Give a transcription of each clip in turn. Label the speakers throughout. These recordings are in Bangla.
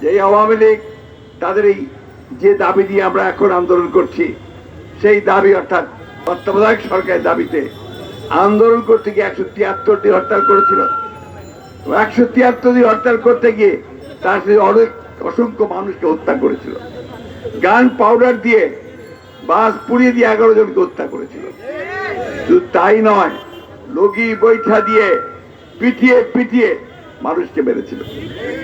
Speaker 1: যে এই আওয়ামী লীগ তাদের এই যে দাবি নিয়ে আমরা এখন আন্দোলন করছি, সেই দাবি অর্থাৎ তত্ত্বাবধায়ক সরকারের দাবিতে আন্দোলন করতে গিয়ে একশো তিয়াত্তর দিন হরতাল করেছিল। একশো তিয়াত্তর দিন হরতাল করতে গিয়ে তার সাথে অনেক অসংখ্য মানুষকে হত্যা করেছিল। গান পাউডার দিয়ে বাস পুড়িয়ে দিয়ে এগারো জনকে হত্যা করেছিল। শুধু তাই নয়, লগি বৈঠা দিয়ে পিটিয়ে পিটিয়ে মানুষকে মেরেছিল।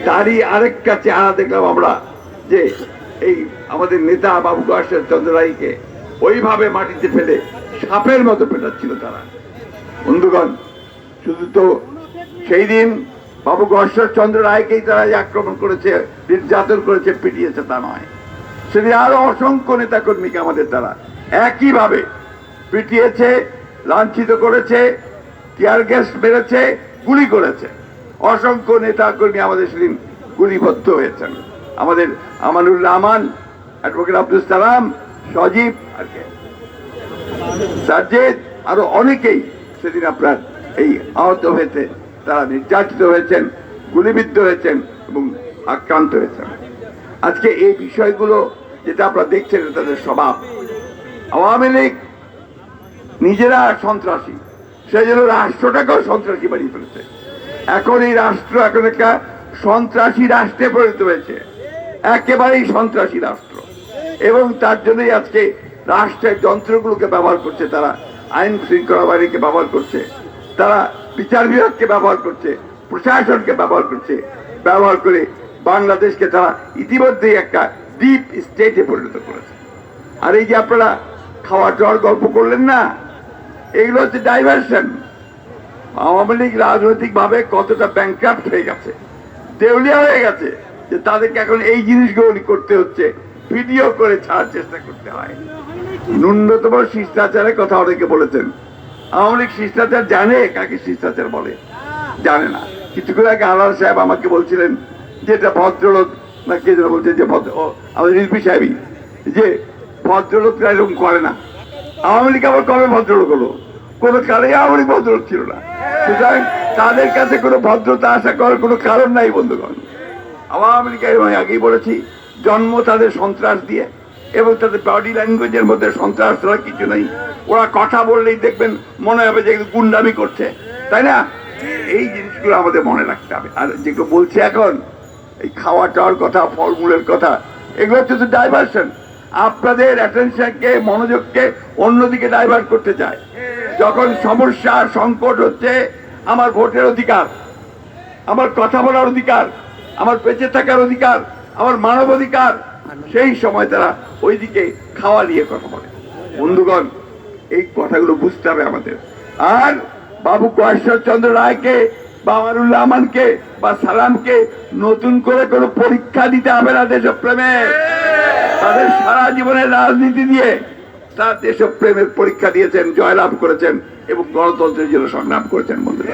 Speaker 1: তারই আরেকটা চেহারা দেখলাম আমরা, যে এই আমাদের নেতা বাবু গয়েশ্বর চন্দ্র রায়কে ওইভাবে মাটিতে ফেলে সাপের মতো পেটাচ্ছিল তারা। বন্ধুগণ, শুধু তো সেই দিন বাবু চন্দ্র রায়কেই তারা আক্রমণ করেছে, নির্যাতন করেছে, পিটিয়েছে তা নয়। সেদিন আরও অসংখ্য নেতা কর্মীকে আমাদের তারা একইভাবে পিটিয়েছে, লাঞ্ছিত করেছে, টিয়ার গ্যাস মেরেছে, গুলি করেছে। অসংখ্য নেতা কর্মী আমাদের সেদিন গুলিবদ্ধ হয়েছেন। আমাদের আমানুর রহমান অ্যাডভোকেট আব্দুল সালাম, সজীব আর কে। আরও অনেকেই সেদিন আপনার এই আহত হয়েছে। তারা নির্যাতিত হয়েছেন, গুলিবিদ্ধ হয়েছেন এবং আক্রান্ত হয়েছেন। আজকে এই বিষয়গুলো যেটা আপনারা দেখছেন তাদের স্বভাব। আওয়ামী লীগ নিজেরা সন্ত্রাসী, সেই জন্য রাষ্ট্রটাকেও সন্ত্রাসী বানিয়ে ফেলেছে। এখন এই রাষ্ট্র, এখন একটা সন্ত্রাসী রাষ্ট্রে পরিণত হয়েছে। একেবারেই সন্ত্রাসী রাষ্ট্র। এবং তার জন্যই আজকে রাষ্ট্রের যন্ত্রগুলোকে ব্যবহার করছে তারা, আইন শৃঙ্খলা বাহিনীকে ব্যবহার করছে, তারা বিচার বিভাগকে ব্যবহার করছে, প্রশাসনকে ব্যবহার করছে, ব্যবহার করে বাংলাদেশকে তারা ইতিমধ্যেই একটা ডিপ স্টেটে পরিণত করেছে। আর এই যে আপনারা খাওয়া জ্বর গল্প করলেন না, এগুলো হচ্ছে ডাইভার্সন আওয়ামী লীগ রাজনৈতিক ভাবে কতটা ব্যাংক্রাফ্ট হয়ে গেছে, দেউলিয়া হয়ে গেছে, যে তাদেরকে এখন এই জিনিসগুলো করতে হচ্ছে, ভিডিও করে ছাড়ার চেষ্টা করতে হয়। ন্যূনতম শিষ্টাচারের কথা অনেকে বলেছেন। আওয়ামী লীগ শিষ্টাচার জানে, কাকে শিষ্টাচার বলে? জানে না। কিছুক্ষণ আগে আলাল সাহেব আমাকে বলছিলেন যে এটা ভদ্রলোক, না কে যেন বলছেন যে ভদ্র আমাদের রিজবি সাহেবই, যে ভদ্রলোকরা এরকম করে না। আওয়ামী লীগ আবার কবে ভদ্রলোক হলো? কোনো কালেই আওয়ামী লীগ ভদ্রলোক ছিল না। সুতরাং তাদের কাছে কোনো ভদ্রতা আশা করার কোনো কারণ নাই, বন্ধুগণ। আওয়ামী লীগের আগেই বলেছি, জন্ম তাদের সন্ত্রাস দিয়ে এবং তাদের বডি ল্যাঙ্গুয়েজের মধ্যে সন্ত্রাস ছাড়া কিছু নেই। ওরা কথা বললেই দেখবেন মনে হবে যে গুন্ডামি করছে। তাই না? এই জিনিসগুলো আমাদের মনে রাখতে হবে। আর যেগুলো বলছি এখন, এই খাওয়া টাওয়ার কথা, ফলমূলের কথা, এগুলো হচ্ছে তো ডাইভার্সন আপনাদের অ্যাটেনশনকে মনোযোগকে অন্যদিকে ডাইভার্ট করতে চায়। যখন সমস্যা সংকট হচ্ছে, আমার ভোটের অধিকার, আমার কথা বলার অধিকার, আমার বেঁচে থাকার অধিকার, আমার মানব অধিকার, সেই সময় তারা ওইদিকে খাওয়া নিয়ে কথা বলে। বন্ধুগণ, এই কথাগুলো বুঝতে হবে আমাদের। আর বাবু কয়েশ্বর চন্দ্র রায়কে বা আমারুল্লাহ আমানকে বা সালামকে নতুন করে কোনো পরীক্ষা দিতে হবে না দেশপ্রেমে। তাদের সারা জীবনের রাজনীতি দিয়ে তারা দেশপ্রেমের পরীক্ষা দিয়েছেন জয়লাভ করেছেন এবং গণতন্ত্রের জন্য সংগ্রাম করেছেন বন্ধুরা।